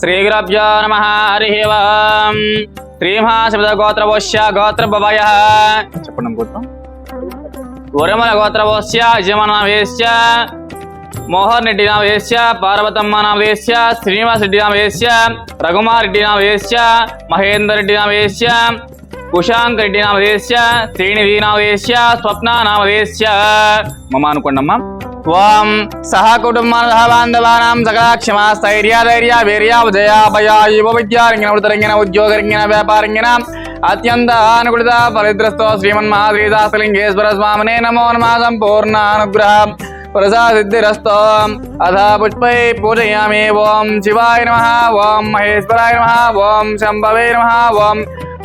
శ్రీగురభ్యో నమ హరి ఓం. శ్రీమహాశబ్ద గోత్రవోశ్య గోత్రభవయ చెప్పండి గోత్రం. ఉరమల గోత్రవోశ్య యజమాన వేశ్య మోహన్ రెడ్డి నామ వేశ్య పార్వతమ్మ నామ వేశ్య శ్రీనివాస్ రెడ్డి నామ వేశ్య రఘుమార్ రెడ్డి నామ వేశ్య మహేందర్ రెడ్డి నామ వేశ్య కుశాంక్ రెడ్డి నామ వేశ్య శ్రీనిధి నామ వేశ్య స్వప్న నామ వేశ్య మమ అనుకోండమ్మా. ఓం సహ కుటుంబ సహ బాంధవానాం సకల క్షమా స్థైర్య ధైర్య వీర్య ఉదయ భయ యువ విద్యారంగిన వృతరంగిన ఉద్యోగరంగిన వ్యాపారంగిన అత్యంత అనుకూలిత ఫలిద్రస్తో శ్రీమన్మహాశ్రీదాసలింగేశ్వర స్వామినే నమో నమ సంపూర్ణ అనుగ్రహ ప్రసాదిద్ధిరస్తో అథ పుష్పై పూజయామి ఓం శివాయ నమ ఓం మహేశ్వరాయ నమ ఓం శంభవే నమ ఓం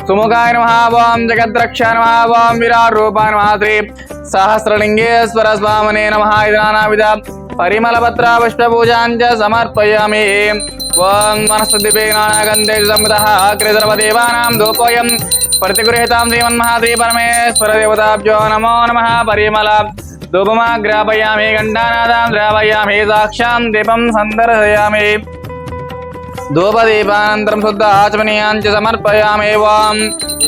సుముఖాయ నమ జగద్రక్ష నమ విరాట్ రూపాయ మహాశ్రీ సహస్రలింగేశ్వర స్వామినే నమ ఇదానావిధ నానావిధ పరిమళపత్ర పుష్పపూజాంచ సమర్పయామి. ఓం మనస్తద్దిపే నానాగంధే సంహితః అగ్రసర్వదేవానాం ధూపోయం ప్రతిగృహీతాం శ్రీమన్మహాద్రి పరమేశ్వర దేవతాభ్యో నమో నమః పరిమళ. ధూపమాగ్రాపయామి ఘంటానాదాం ద్రావయామి సాక్షాం దీపం సందర్శయామి. ధూపదీపానంతరం శుద్ధ ఆచమనీయాంచ సమర్పయామేవాం.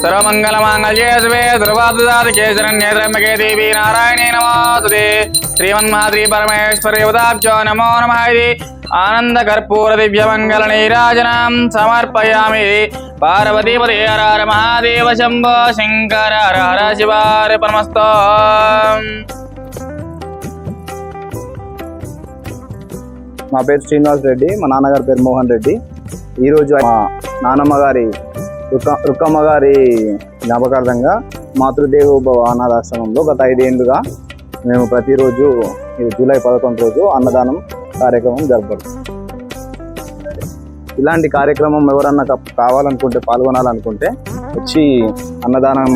సర్వమంగళమాంగళ్యే శివే సర్వాదుదాదికే శరణ్యేత్రమ్యకే దేవి నారాయణే నమోస్తుతే శ్రీమన్మహాద్రి పరమేశ్వరి ఉదాబ్జో నమో నమ ఇది. ఆనంద కర్పూర దివ్య మంగళ నీరాజనం సమర్పయామి. పార్వతీపతి హర మహాదేవ శంభో శంకర హర శివారి పరమస్తో మా పేరు శ్రీనివాస్ రెడ్డి మా నాన్నగారి పేరు మోహన్ రెడ్డి. ఈరోజు మా నానమ్మ గారి రుక్క రుక్కమ్మ గారి జ్ఞాపకార్థంగా మాతృదేవోభవ అనాథాశ్రమంలో గత ఐదేళ్ళుగా మేము ప్రతిరోజు జూలై పదకొండు రోజు అన్నదానం కార్యక్రమం జరపడం ఇలాంటి కార్యక్రమం ఎవరన్నా కావాలనుకుంటే పాల్గొనాలనుకుంటే వచ్చి అన్నదానం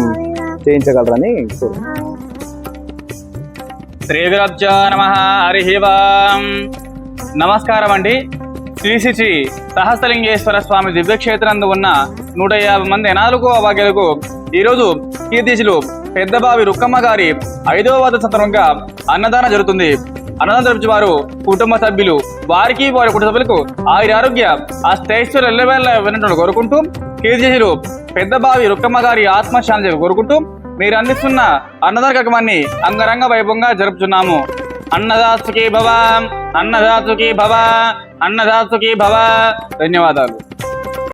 చేయించగలరని కోరుకుంటున్నాను శ్రీగురభ్యో నమ హరి నమస్కారం అండి. శ్రీశిచి శ్రీ సహస్రలింగేశ్వర స్వామి దివ్యక్షేత్రందు ఉన్న నూట యాభై మంది అనాథులకు అభాగ్యులకు ఈరోజు కీర్తిశులు పెద్దబావి రుక్కమ్మ గారి ఐదవ వద సందర్భంగా అన్నదానం జరుగుతుంది. అన్నదానం జరిపించే వారు కుటుంబ సభ్యులు వారికి వారి కుటుంబ సభ్యులకు ఆయుర ఆరోగ్య ఆ స్థైశ్వర ఎల్లవేళ కోరుకుంటూ కీర్తిశులు పెద్దబావి రుక్కమ్మ గారి ఆత్మశాంతి కోరుకుంటూ మీరు అందిస్తున్న అన్నదాన కార్యక్రమాన్ని అంగరంగ వైభవంగా జరుపుతున్నాము అన్నదాసుకి భవ. అన్నదాతుకి భవ అన్నదాతుకి భవ. ధన్యవాదాలు.